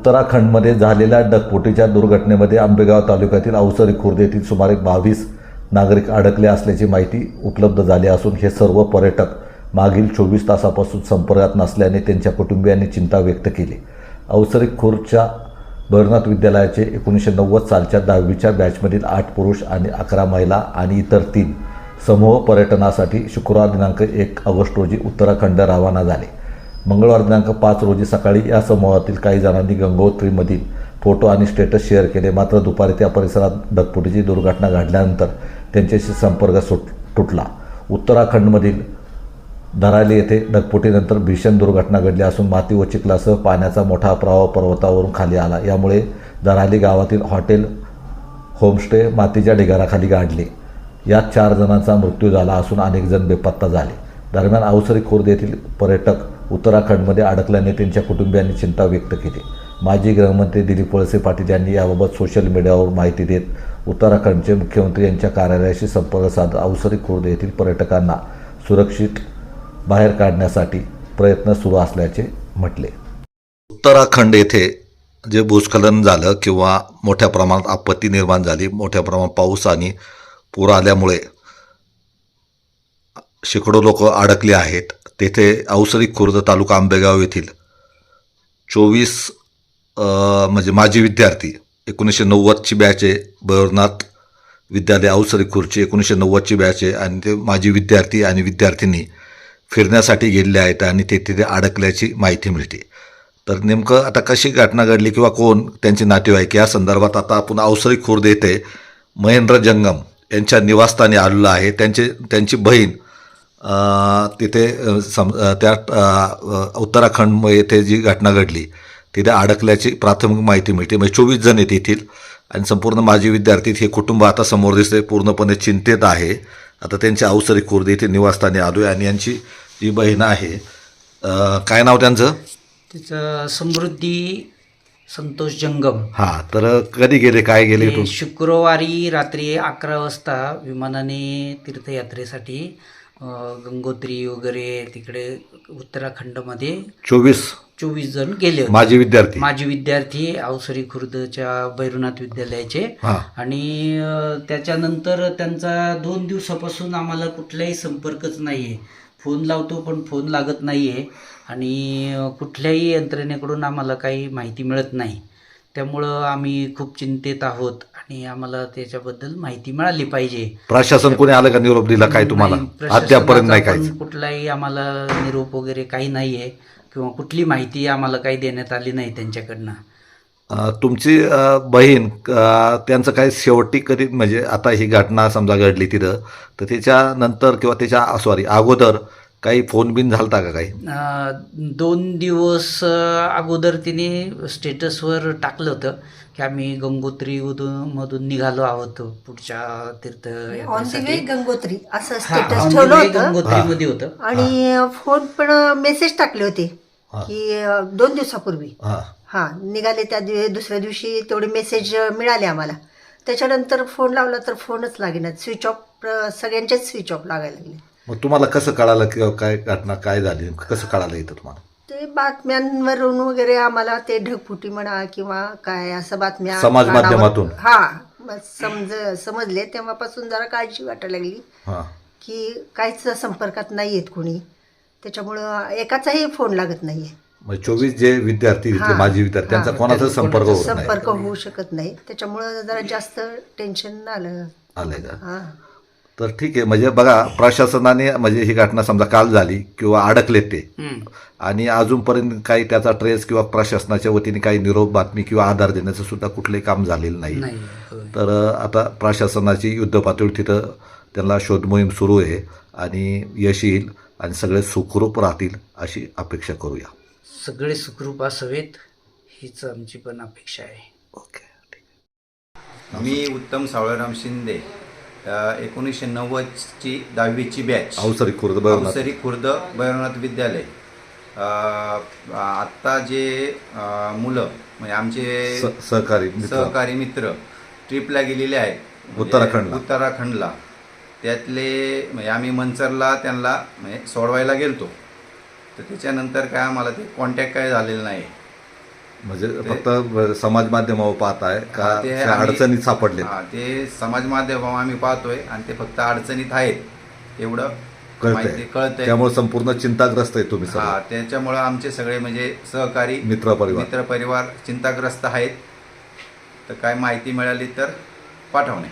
उत्तराखंडमध्ये झालेल्या डकफोटीच्या दुर्घटनेमध्ये आंबेगाव तालुक्यातील अवसरी खुर्द येथील सुमारे बावीस नागरिक अडकले असल्याची माहिती उपलब्ध झाली असून हे सर्व पर्यटक मागील चोवीस तासापासून संपर्कात नसल्याने त्यांच्या कुटुंबियांनी चिंता व्यक्त केली. अवसरी खुर्दच्या भैरनाथ विद्यालयाचे एकोणीसशे नव्वद सालच्या दहावीच्या बॅचमधील आठ पुरुष आणि अकरा महिला आणि इतर तीन समूह पर्यटनासाठी शुक्रवार दिनांक एक ऑगस्ट रोजी उत्तराखंड रवाना झाले. मंगळवार दिनांक पाच रोजी सकाळी या समूहातील काही जणांनी गंगोत्रीमधील फोटो आणि स्टेटस शेअर केले. मात्र दुपारी त्या परिसरात ढगफुटीची दुर्घटना घडल्यानंतर त्यांच्याशी संपर्क सुट तुटला. उत्तराखंडमधील धराली येथे ढगफुटीनंतर भीषण दुर्घटना घडली असून माती व चिखलासह पाण्याचा मोठा प्रवाह पर्वतावरून खाली आला. यामुळे धराली गावातील हॉटेल होमस्टे मातीच्या ढिगाराखाली गाडले. यात चार जणांचा मृत्यू झाला असून अनेक जण बेपत्ता झाले. दरम्यान अवसरी खुर्द येथील पर्यटक उत्तराखंडमध्ये अडकल्याने त्यांच्या कुटुंबियांनी चिंता व्यक्त केली. माजी गृहमंत्री दिलीप वळसे पाटील यांनी याबाबत सोशल मीडियावर माहिती देत उत्तराखंडचे मुख्यमंत्री यांच्या कार्यालयाशी संपर्क साधत अवसरी खुर्द येथील पर्यटकांना सुरक्षित बाहेर काढण्यासाठी प्रयत्न सुरू असल्याचे म्हटले. उत्तराखंड येथे जे भूस्खलन झालं किंवा मोठ्या प्रमाणात आपत्ती निर्माण झाली मोठ्या प्रमाणात पाऊस आणि पूर आल्यामुळे शेकडो लोक अडकले आहेत. तेथे औसरी खुर्द तालुका आंबेगाव येथील चोवीस म्हणजे माजी विद्यार्थी एकोणीसशे नव्वदची बॅच आहे. भैरनाथ विद्यालय औसरी खुर्ची एकोणीसशे नव्वदची बॅच आहे. आणि ते माजी विद्यार्थी आणि विद्यार्थिनी फिरण्यासाठी गेलेले आहेत आणि ते तिथे अडकल्याची माहिती मिळते. तर नेमकं आता कशी घटना घडली किंवा कोण त्यांचे नातेवाईक या संदर्भात आता आपण औसरी खुर्द येथे महेंद्र जंगम यांच्या निवासस्थानी आलेलो आहे. त्यांचे त्यांची बहीण तिथे सम त्या उत्तराखंड येथे जी घटना घडली तिथे अडकल्याची प्राथमिक माहिती मिळते. म्हणजे चोवीस जण आहेत येथील. आणि संपूर्ण माजी विद्यार्थी हे कुटुंब आता समोर दिसते पूर्णपणे चिंतेत आहे. आता त्यांच्या अवसरी खुर्द येथे निवासस्थानी आलो आहे आणि यांची जी बहीण आहे काय नाव त्यांचं? तिचं समृद्धी संतोष जंगम. हां तर कधी गेले काय गेले ते शुक्रवारी रात्री अकरा वाजता विमानाने तीर्थयात्रेसाठी गंगोत्री वगैरे तिकडे उत्तराखंडमध्ये चोवीस चोवीस जण गेले होते. माजी विद्यार्थी. माजी विद्यार्थी अवसरी खुर्दच्या भैरवनाथ विद्यालयाचे. आणि अ, त्याच्यानंतर त्यांचा दोन दिवसापासून आम्हाला कुठलाही संपर्कच नाही आहे फोन लावतो पण फोन लागत नाही आहे आणि अ, कुठल्याही यंत्रणेकडून आम्हाला काही माहिती मिळत नाही. त्यामुळं आम्ही खूप चिंतेत आहोत. आणि आम्हाला त्याच्याबद्दल माहिती मिळाली पाहिजे. प्रशासन कोणी आलं का निरोप दिला काय तुम्हाला? नाही, अद्यापर्यंत नाही प्रशासनाचा पण कुठलाही आम्हाला निरोप वगैरे काही नाही आहे किंवा कुठली माहिती आम्हाला काही देण्यात आली नाही त्यांच्याकडनं. अ, तुमची अ, बहीण अ, त्यांचं काय शेवटी कधी म्हणजे आता ही घटना समजा घडली तिथं तर त्याच्यानंतर किंवा त्याच्या सॉरी अगोदर काही फोन बिन झालता का काही? अ, दोन दिवस अ, अगोदर तिने स्टेटसवर टाकलं होतं. की आम्ही गंगोत्री मधून मधून निघालो आहोत पुढच्या ऑन दी वे तीर्थयात्रेसाठी गंगोत्री असं स्टेटस ठेवलं होतं. गंगोत्रीमध्ये होतं. आणि फोन पण मेसेज टाकले होते. की दोन दिवसापूर्वी. हां. हा निघाले त्या दिव दुसऱ्या दिवशी तेवढे मेसेज मिळाले आम्हाला. त्याच्यानंतर फोन लावला तर फोनच लागेनात स्विच ऑफ सगळ्यांचेच स्विच ऑफ लागायला लागले. मग तुम्हाला कसं कळालं किंवा काय घटना काय झाली? कसं कळालं इथं तुम्हाला? बातम्यांवरून वगैरे आम्हाला ते ढगफुटी म्हणा किंवा काय असं बातम्या समाज कानावर- माध्यमातून. हा मग समज समजले. तेव्हापासून जरा काळजी वाटायला लागली. हां. की काहीच संपर्कात नाही आहेत कोणी. त्याच्यामुळं एकाचाही फोन लागत नाहीये. चोवीस जे विद्यार्थी इथले हां. माजी विद्यार्थी त्यांचा हां. कोणाचा संपर्क होत नाही. संपर्क होऊ शकत नाही. त्याच्यामुळं जरा जास्त टेन्शन आलं. आलंय का? हा. तर ठीक आहे म्हणजे बघा प्रशासनाने म्हणजे ही घटना समजा काल झाली किंवा अडकले ते. आणि अजूनपर्यंत काही त्याचा ट्रेस किंवा प्रशासनाच्या वतीने काही निरोप बातमी किंवा आधार देण्याचं सुद्धा कुठलंही काम झालेलं नाही. तर आता प्रशासनाची युद्धपातळी तिथं त्यांना शोध मोहीम सुरू आहे आणि यश येईल आणि सगळे सुखरूप राहतील अशी अपेक्षा करूया. सगळे सुखरूप असावेत हीच आमची पण अपेक्षा आहे. ओके मी उत्तम सावळराम शिंदे. एकोणीसशे नव्वदची दहावीची बॅच अवसरी खुर्द अवसरी खुर्द भैरवनाथ विद्यालय. आत्ता जे मुलं म्हणजे आमचे सहकारी मित्र. सहकारी मित्र ट्रिपला गेलेले आहेत. म्हणजे उत्तराखंडला. उत्तराखंडला. त्यातले म्हणजे आम्ही मंचरला त्यांना म्हणजे सोडवायला गेलतो. तर त्याच्यानंतर काय आम्हाला ते कॉन्टॅक्ट काय झालेलं नाही. म्हणजे फक्त समाज माध्यमावर पाहताय का ते त्या आम्ही- अडचणीत सापडले हा, ते समाज माध्यम आम्ही पाहतोय आणि ते फक्त अडचणीत आहेत. एवढं माहिती कळतंय. कळतंय त्यामुळे संपूर्ण चिंताग्रस्त आहे तुम्ही हा त्याच्यामुळं आमचे सगळे म्हणजे सहकारी मित्र परिवार. मित्र परिवार चिंताग्रस्त आहेत. तर काय माहिती मिळाली तर पाठवणे.